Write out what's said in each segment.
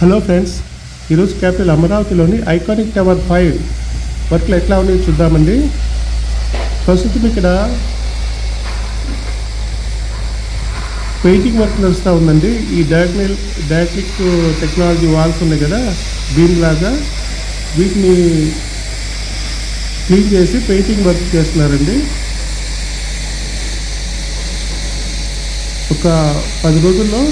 Hello friends ఈరోజు capital అమరావతిలోని iconic tower five వర్క్లు ఎట్లా ఉన్నాయో చూద్దామండి. ప్రస్తుతం ఇక్కడ పెయింటింగ్ వర్క్ నడుస్తూ ఉందండి. ఈ డయాగ్నల్ డయాగ్నిక్ టెక్నాలజీ వాల్స్ ఉన్నాయి కదా దీనిలాగా లాగా. వీటిని క్లీన్ చేసి పెయింటింగ్ వర్క్ చేస్తున్నారండి. ఒక పది రోజుల్లో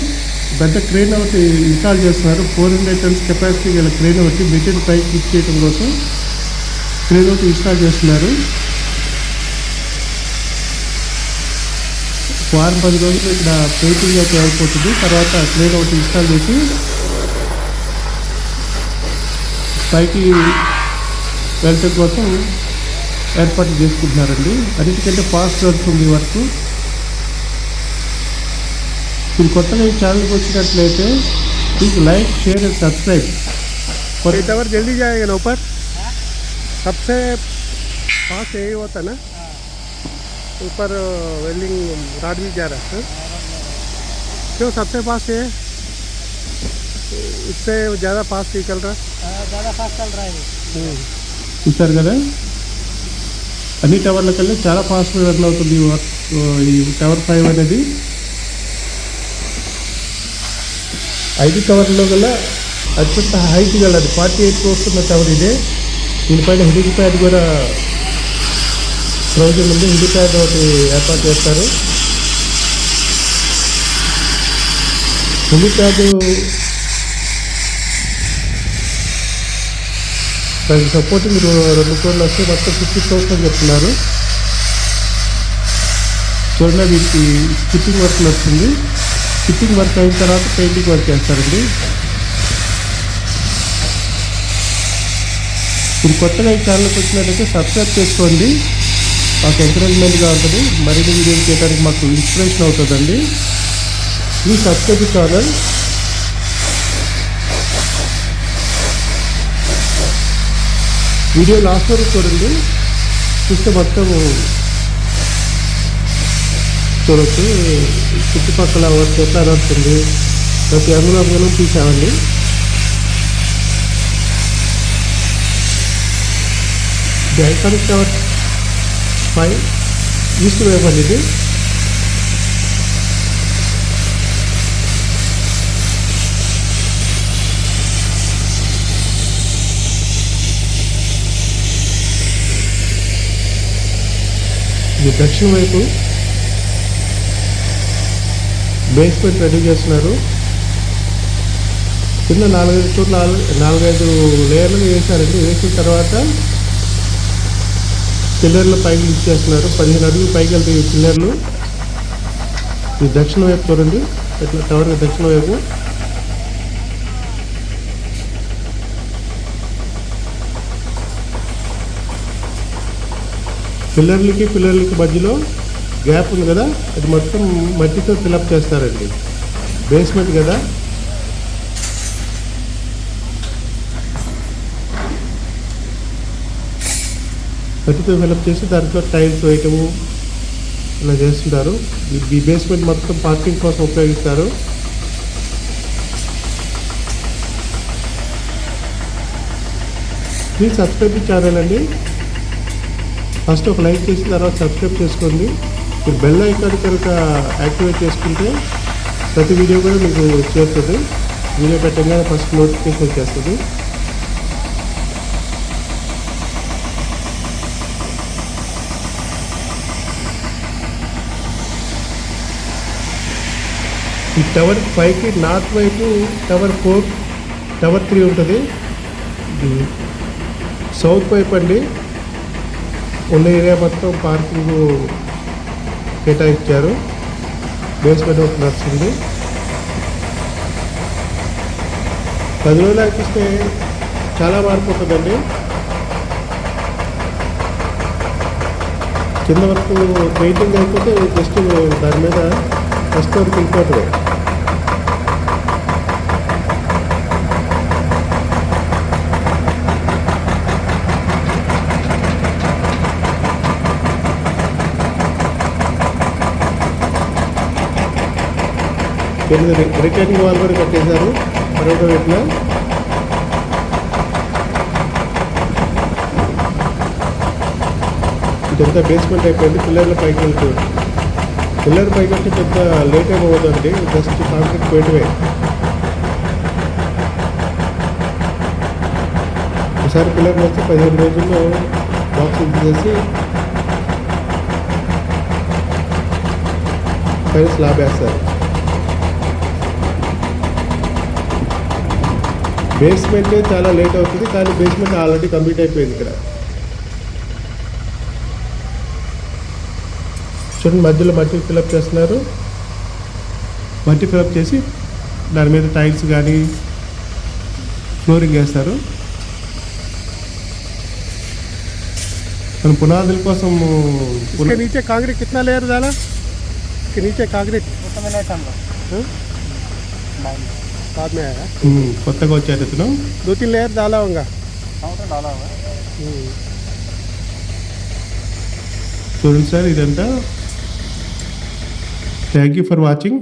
పెద్ద క్రేన్ ఒకటి ఇన్స్టాల్ చేస్తున్నారు. ఫోర్ హండ్రెడ్ టన్స్ కెపాసిటీ గల క్రేన్ ఒకటి మెటీరియల్ పైకి లిఫ్ట్ చేయడం కోసం క్రేన్ ఒకటి ఇన్స్టాల్ చేస్తున్నారు. వారం పది రోజులు ఇక్కడ పెయింటింగ్ అయితే అయిపోతుంది తర్వాత క్రేన్ ఒకటి ఇన్స్టాల్ చేసి పైకి వెళ్ళటం కోసం ఏర్పాటు చేసుకుంటున్నారండి. అన్నిటికంటే ఫాస్ట్ జరుగుతుంది వర్క్. మీరు కొత్తగా ఈ ఛానల్కి వచ్చినట్లయితే please like share and subscribe और ये टावर जल्दी जाएगा ना ऊपर सबसे फास्ट यही होता ना ऊपर वेल्डिंग राड भी जा रहा है क्यों सबसे फास्ट है इससे ज़्यादा फास्ट निकल रहा ज़्यादा फास्ट चल रहा है చూసారు కదా అన్ని టవర్ల కల్లా చాలా ఫాస్ట్గా రన్ అవుతుంది ఈ వర్క్ ఈ టవర్ ఫైవ్ అనేది ఐదు టవర్లో గల అత్యంత హైట్ గలది ఫార్టీ ఎయిట్ ఉన్న టవర్ ఇదే. దీనిపైన హెలింగ్ ప్యాడ్ కూడా ప్రయోజనం ఉంది. హెలింగ్ ప్యాడ్ ఒకటి ఏర్పాటు చేస్తారు. హెలింగ్ ప్యాడ్ దానికి సపోర్టింగ్ రెండు కోట్లు వస్తే మొత్తం ఫిఫ్టీ థౌసండ్ చెప్తున్నారు. చూడండి వీటికి స్కిప్పింగ్ వర్క్ వస్తుంది స్కిప్పింగ్ వర్క్ అయిన తర్వాత పెయింటింగ్ వర్క్ చేస్తారండి. ఇప్పుడు కొత్తగా ఈ ఛానల్కి వచ్చినట్టయితే సబ్స్క్రైబ్ చేసుకోండి. మాకు ఎంకరేజ్మెంట్గా ఉంటుంది. మరిన్ని వీడియోలు చేయడానికి మాకు ఇన్స్పిరేషన్ అవుతుందండి. ఈ సబ్స్క్రైబ్ ఛానల్ వీడియో లాస్ట్ వరకు చూడండి. చూస్తే మొత్తం చూడొచ్చు చుట్టుపక్కల వర్క్ ఎట్లా నడుస్తుంది. ప్రతి అంగుళం తీసామండి ఇది ఐకానిక్ టవర్ ఫైవ్ ఈస్ట్ వైపు అండి ఇది. ఇది దక్షిణ వైపు బేస్మెంట్ రెడీ చేస్తున్నారు. కింద నాలుగైదు చోట్ల నాలుగు- నాలుగైదు లేయర్లు వేసారండి వేసిన తర్వాత పిల్లర్లు పైకి ఇచ్చేస్తున్నారు. పదిహేను అడుగులు పైకి వెళ్తాయి ఈ పిల్లర్లు ఇది దక్షిణ వైపు చూడండి. ఇట్లా టవర్ దక్షిణ వైపు. పిల్లర్లకి పిల్లర్లకి మధ్యలో గ్యాప్ ఉంది కదా అది మొత్తం మట్టితో ఫిలప్ చేస్తారండి. బేస్మెంట్ కదా. మట్టితో ఫిలప్ చేసి దాంట్లో టైల్స్ వేయటము ఇలా చేస్తుంటారు. ఈ- ఈ బేస్మెంట్ మొత్తం పార్కింగ్ కోసం ఉపయోగిస్తారు. ప్లీజ్ సబ్స్క్రైబ్ ఛానల్ అండి. ఫస్ట్ ఒక లైక్ చేసిన తర్వాత సబ్స్క్రైబ్ చేసుకోండి. మీరు బెల్ ఐకాన్ కనుక యాక్టివేట్ చేసుకుంటే ప్రతి వీడియో కూడా మీకు చేస్తుంది వీడియో పెట్టగానే ఫస్ట్ నోటిఫికేషన్ వచ్చేస్తుంది. ఈ టవర్ ఫైవ్కి నార్త్ వైపు టవర్ ఫోర్ టవర్ త్రీ ఉంటుంది. సౌత్ వైపు అండి. ఉన్న ఏరియా మొత్తం పార్కింగ్ కేటాయించారు. బేస్మెంట్ ఒకటి నడుస్తుంది పది రోజులు ఆపిస్తే చాలా మార్పు ఉంటుందండి. కింద వరకు పెయింటింగ్ అయిపోతే జస్ట్ దాని మీద ఫస్ట్ వరకు వెళ్ళిపోతుంది కింద రిటర్నింగ్ వాల్ కూడా కట్టేశారు మరొక వైపున ఇదంతా బేస్మెంట్ అయిపోయింది. పిల్లర్ల పైకి వెళ్తూ. పిల్లర్ పైకి వెళ్తే పెద్ద లేట్ ఏమవుతుందండి జస్ట్ కాంక్రీట్ పెట్టవే ఒకసారి పిల్లర్లు వచ్చి పదిహేను రోజుల్లో బాక్సింగ్ చేసి పైన స్లాబ్ వేస్తారు బేస్మెంట్ చాలా లేట్ అవుతుంది కానీ బేస్మెంట్ ఆల్రెడీ కంప్లీట్ అయిపోయింది ఇక్కడ చూడండి మధ్యలో మట్టి ఫిలప్ చేస్తున్నారు మట్టి ఫిలప్ చేసి దాని మీద టైల్స్ కానీ ఫ్లోరింగ్ వేస్తారు మన పునాదుల కోసం इसके नीचे कांक्रीट कितना लेयर डाला इसके नीचे कांक्रीट उसमें नहीं था हम लोग हाँ? बाद में आया ఉమ్, కొత్తగా వచ్చారు ఇతను दो तीन लेयर डाला होगा काउंटर डाला हुआ है చూడండి సార్ ఇదంతా థ్యాంక్ యూ ఫర్ వాచింగ్